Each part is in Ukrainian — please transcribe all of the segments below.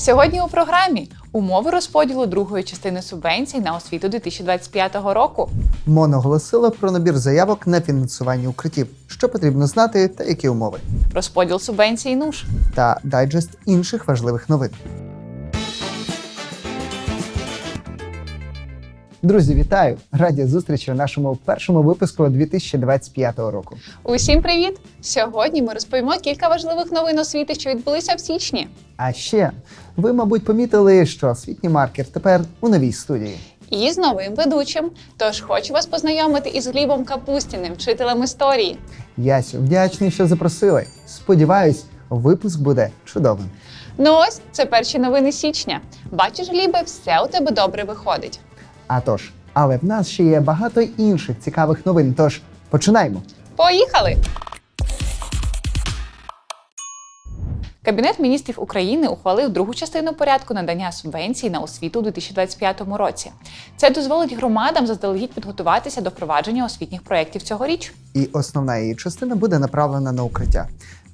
Сьогодні у програмі умови розподілу другої частини субвенцій на освіту 2025 року. МОН оголосила про набір заявок на фінансування укриттів, що потрібно знати та які умови, Розподіл субвенцій НУШ. та дайджест інших важливих новин. Друзі, вітаю! Раді зустрічі у нашому першому випуску 2025 року. Усім привіт! Сьогодні ми розповімо кілька важливих новин освіти, що відбулися в січні. А ще ви, мабуть, помітили, що освітній маркер тепер у новій студії. І з новим ведучим. Тож хочу вас познайомити із Глібом Капустіним, вчителем історії. Ясю, вдячний, що запросили. Сподіваюсь, випуск буде чудовим. Ну ось це перші новини січня. Бачиш, Глібе, все у тебе добре виходить. А тож, але в нас ще є багато інших цікавих новин. Тож починаємо. Поїхали! Кабінет міністрів України ухвалив другу частину порядку надання субвенцій на освіту у 2025 році. Це дозволить громадам заздалегідь підготуватися до впровадження освітніх проєктів цьогоріч. І основна її частина буде направлена на укриття.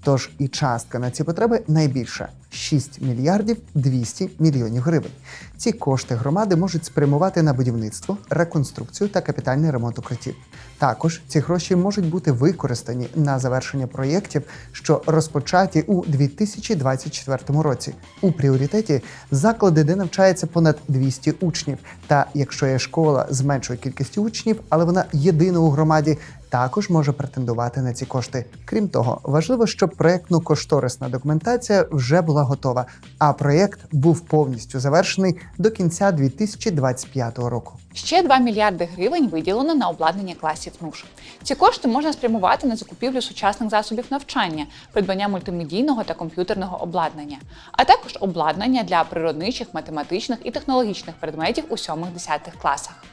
Тож і частка на ці потреби найбільша 6 мільярдів 200 мільйонів гривень. Ці кошти громади можуть спрямувати на будівництво, реконструкцію та капітальний ремонт укриттів. Також ці гроші можуть бути використані на завершення проєктів, що розпочаті у 2024 році. У пріоритеті заклади, де навчається понад 200 учнів. Та якщо є школа з меншою кількістю учнів, але вона єдина у громаді, також може претендувати на ці кошти. Крім того, важливо, щоб проєктно-кошторисна документація вже була готова, а проєкт був повністю завершений до кінця 2025 року. Ще 2 мільярди гривень виділено на обладнання класів НУШ. Ці кошти можна спрямувати на закупівлю сучасних засобів навчання, придбання мультимедійного та комп'ютерного обладнання, а також обладнання для природничих, математичних і технологічних предметів у 7-10 класах.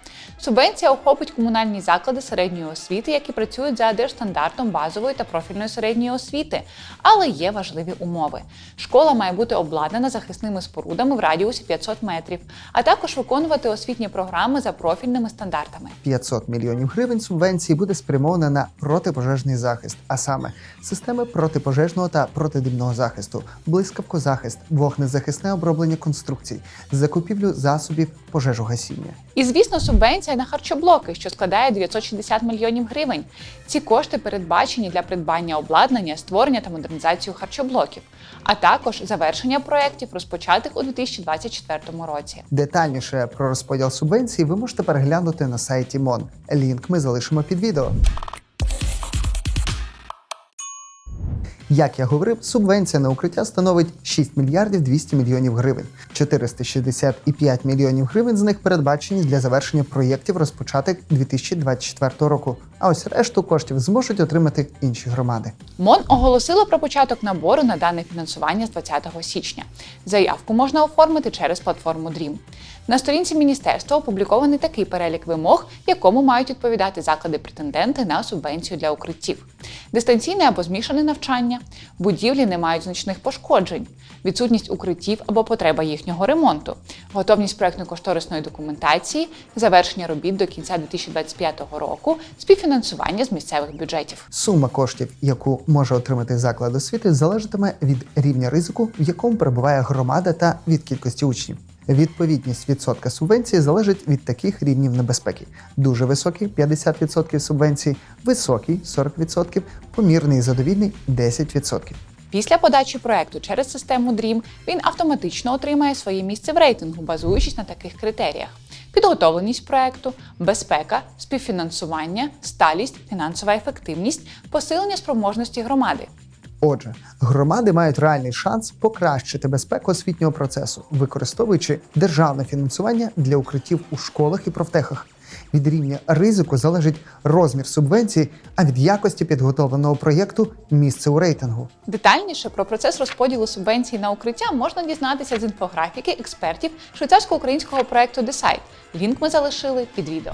Субвенція охопить комунальні заклади середньої освіти, які працюють за держстандартом базової та профільної середньої освіти, але є важливі умови. Школа має бути обладнана захисними спорудами в радіусі 500 метрів, а також виконувати освітні програми за профільними стандартами. 500 мільйонів гривень субвенції буде спрямовано на протипожежний захист, а саме системи протипожежного та протидимного захисту, блискавкозахист, вогнезахисне оброблення конструкцій, закупівлю засобів пожежогасіння. І звісно, субвенція на харчоблоки, що складає 960 мільйонів гривень. Ці кошти передбачені для придбання обладнання, створення та модернізацію харчоблоків, а також завершення проєктів, розпочатих у 2024 році. Детальніше про розподіл субвенцій ви можете переглянути на сайті МОН. Лінк ми залишимо під відео. Як я говорив, субвенція на укриття становить 6 мільярдів 200 мільйонів гривень. 465 мільйонів гривень з них передбачені для завершення проєктів розпочатих 2024 року. А ось решту коштів зможуть отримати інші громади. МОН оголосило про початок набору на дане фінансування з 20 січня. Заявку можна оформити через платформу DREAM. На сторінці міністерства опублікований такий перелік вимог, якому мають відповідати заклади-претенденти на субвенцію для укриттів: дистанційне або змішане навчання, будівлі не мають значних пошкоджень, відсутність укриттів або потреба їхнього ремонту, готовність проектно-кошторисної документації, завершення робіт до кінця 2025 року, співфінансування з місцевих бюджетів. Сума коштів, яку може отримати заклад освіти, залежатиме від рівня ризику, в якому перебуває громада та від кількості учнів. Відповідність відсотка субвенції залежить від таких рівнів небезпеки: дуже високий 50% субвенції, високий 40%, помірний і задовільний 10%. Після подачі проекту через систему DREAM він автоматично отримає своє місце в рейтингу, базуючись на таких критеріях: підготовленість проекту, безпека, співфінансування, сталість, фінансова ефективність, посилення спроможності громади. Отже, громади мають реальний шанс покращити безпеку освітнього процесу, використовуючи державне фінансування для укриттів у школах і профтехах. Від рівня ризику залежить розмір субвенції, а від якості підготовленого проєкту місце у рейтингу. Детальніше про процес розподілу субвенцій на укриття можна дізнатися з інфографіки експертів швейцарсько-українського проекту Decide. Лінк ми залишили під відео.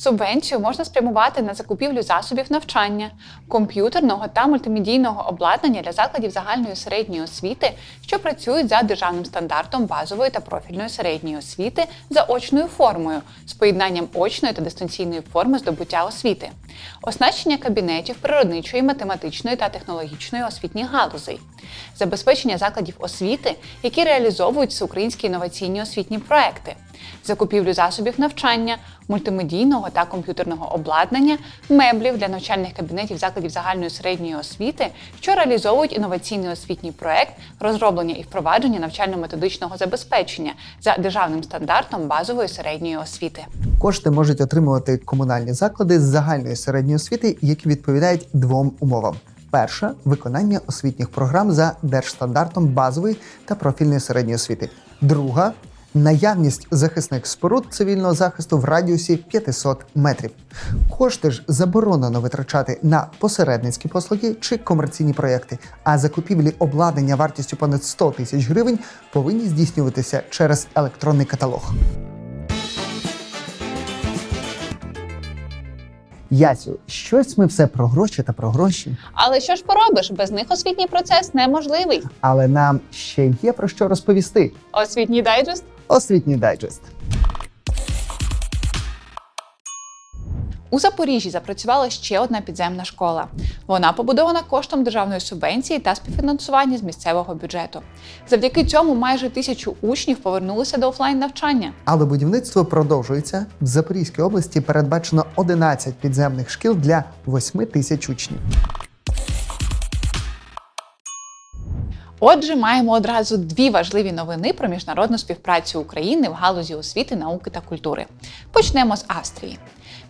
Субвенцію можна спрямувати на закупівлю засобів навчання, комп'ютерного та мультимедійного обладнання для закладів загальної середньої освіти, що працюють за державним стандартом базової та профільної середньої освіти за очною формою з поєднанням очної та дистанційної форми здобуття освіти, оснащення кабінетів природничої, математичної та технологічної освітніх галузей, забезпечення закладів освіти, які реалізовують всеукраїнські інноваційні освітні проекти, закупівлю засобів навчання, мультимедійного та комп'ютерного обладнання, меблів для навчальних кабінетів закладів загальної середньої освіти, що реалізовують інноваційний освітній проект, розроблення і впровадження навчально-методичного забезпечення за державним стандартом базової середньої освіти. Кошти можуть отримувати комунальні заклади з загальної середньої освіти, які відповідають двом умовам. Перша виконання освітніх програм за держстандартом базової та профільної середньої освіти. Друга наявність захисних споруд цивільного захисту в радіусі 500 метрів. Кошти ж заборонено витрачати на посередницькі послуги чи комерційні проекти, а закупівлі обладнання вартістю понад 100 тисяч гривень повинні здійснюватися через електронний каталог. Ясю, щось ми все про гроші та про гроші, Але що ж поробиш? Без них освітній процес неможливий. але нам ще є про що розповісти. Освітній дайджест Освітній дайджест. У Запоріжжі запрацювала ще одна підземна школа. Вона побудована коштом державної субвенції та співфінансування з місцевого бюджету. Завдяки цьому майже тисячу учнів повернулися до офлайн навчання. Але будівництво продовжується. В Запорізькій області передбачено 11 підземних шкіл для 8 тисяч учнів. Отже, маємо одразу дві важливі новини про міжнародну співпрацю України в галузі освіти, науки та культури. Почнемо з Австрії.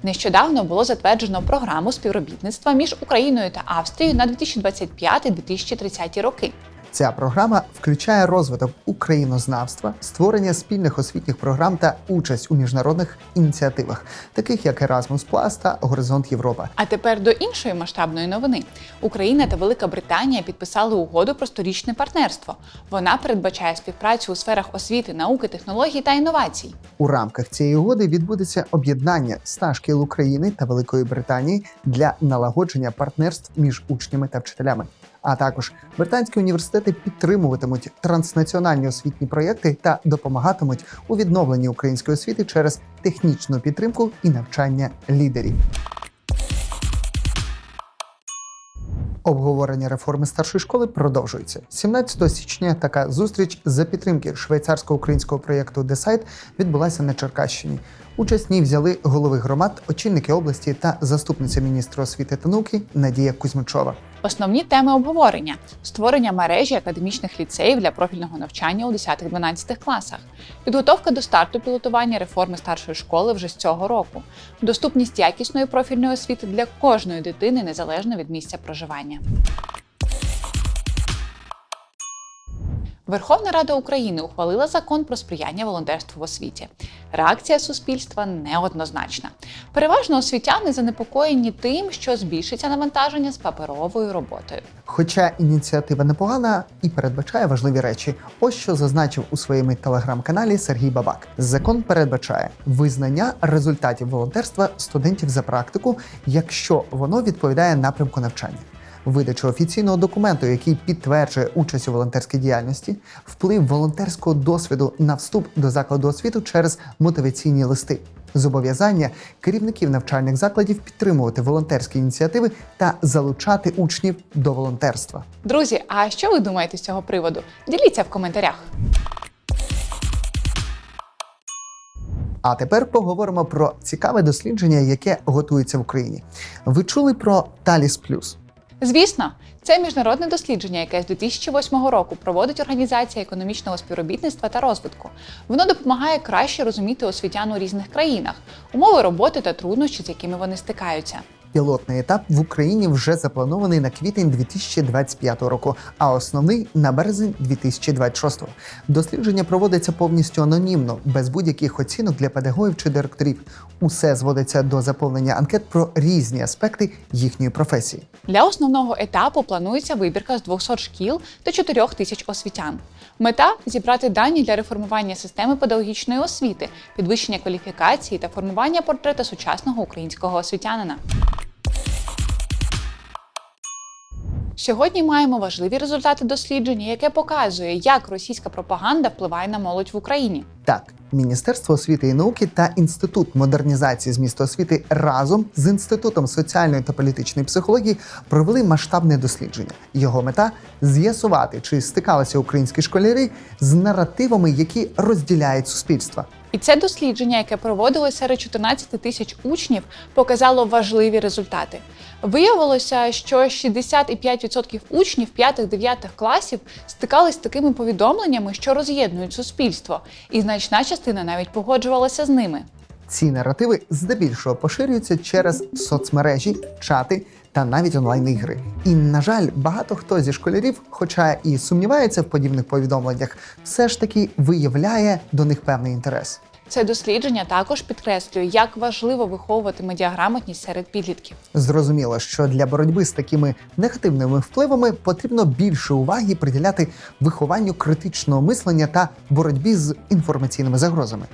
Нещодавно було затверджено програму співробітництва між Україною та Австрією на 2025-2030 роки. Ця програма включає розвиток українознавства, створення спільних освітніх програм та участь у міжнародних ініціативах, таких як Erasmus та Горизонт Європа. А тепер до іншої масштабної новини: Україна та Велика Британія підписали угоду про сторічне партнерство. Вона передбачає співпрацю у сферах освіти, науки, технологій та інновацій. У рамках цієї угоди відбудеться об'єднання ста шкіл України та Великої Британії для налагодження партнерств між учнями та вчителями. А також британські університети підтримуватимуть транснаціональні освітні проєкти та допомагатимуть у відновленні української освіти через технічну підтримку і навчання лідерів. Обговорення реформи старшої школи продовжується. 17 січня така зустріч за підтримки швейцарсько-українського проєкту Десайт відбулася на Черкащині. Участь ній взяли голови громад, очільники області та заступниця міністра освіти та науки Надія Кузьмичова. Основні теми обговорення: створення мережі академічних ліцеїв для профільного навчання у 10-12 класах, підготовка до старту пілотування реформи старшої школи вже з цього року, доступність якісної профільної освіти для кожної дитини незалежно від місця проживання. Верховна Рада України ухвалила закон про сприяння волонтерству в освіті. Реакція суспільства неоднозначна. Переважно освітяни занепокоєні тим, що збільшиться навантаження з паперовою роботою. Хоча ініціатива непогана і передбачає важливі речі, ось що зазначив у своєму телеграм-каналі Сергій Бабак. Закон передбачає визнання результатів волонтерства студентів за практику, якщо воно відповідає напрямку навчання. Видачу офіційного документу, який підтверджує участь у волонтерській діяльності, вплив волонтерського досвіду на вступ до закладу освіту через мотиваційні листи, зобов'язання керівників навчальних закладів підтримувати волонтерські ініціативи та залучати учнів до волонтерства. Друзі, а що ви думаєте з цього приводу? Діліться в коментарях. А тепер поговоримо про цікаве дослідження, яке готується в Україні. Ви чули про Таліс Плюс? Звісно, це міжнародне дослідження, яке з 2008 року проводить Організація економічного співробітництва та розвитку. Воно допомагає краще розуміти освітян у різних країнах, умови роботи та труднощі, з якими вони стикаються. Пілотний етап в Україні вже запланований на квітень 2025 року, а основний на березень 2026. Дослідження проводиться повністю анонімно, без будь-яких оцінок для педагогів чи директорів. Усе зводиться до заповнення анкет про різні аспекти їхньої професії. Для основного етапу планується вибірка з 200 шкіл та 4 тисяч освітян. Мета зібрати дані для реформування системи педагогічної освіти, підвищення кваліфікації та формування портрета сучасного українського освітянина. Сьогодні маємо важливі результати дослідження, яке показує, як російська пропаганда впливає на молодь в Україні. Так, Міністерство освіти і науки та інститут модернізації змісту освіти разом з інститутом соціальної та політичної психології провели масштабне дослідження. Його мета з'ясувати, чи стикалися українські школярі з наративами, які розділяють суспільство. І це дослідження, яке проводилося серед 14 тисяч учнів, показало важливі результати. Виявилося, що 65% учнів 5-9 класів стикались з такими повідомленнями, що роз'єднують суспільство, і значна частина навіть погоджувалася з ними. Ці наративи здебільшого поширюються через соцмережі, чати та навіть онлайн-ігри. І, на жаль, багато хто зі школярів, хоча і сумнівається в подібних повідомленнях, все ж таки виявляє до них певний інтерес. Це дослідження також підкреслює, як важливо виховувати медіаграмотність серед підлітків. Зрозуміло, що для боротьби з такими негативними впливами потрібно більше уваги приділяти вихованню критичного мислення та боротьбі з інформаційними загрозами.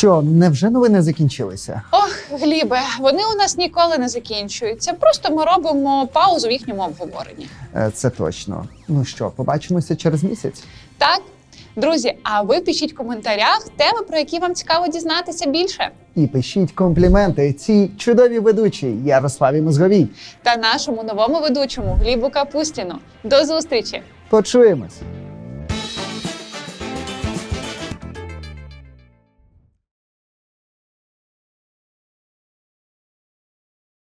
Що, невже новини закінчилися? Ох, Глібе, вони у нас ніколи не закінчуються. Просто ми робимо паузу в їхньому обговоренні. Е, Це точно. Ну що, побачимося через місяць. Так, друзі, а ви пишіть в коментарях теми, про які вам цікаво дізнатися більше. І пишіть компліменти цій чудовій ведучій Ярославі Мозговій. Та нашому новому ведучому Глібу Капустіну. До зустрічі! Почуємось!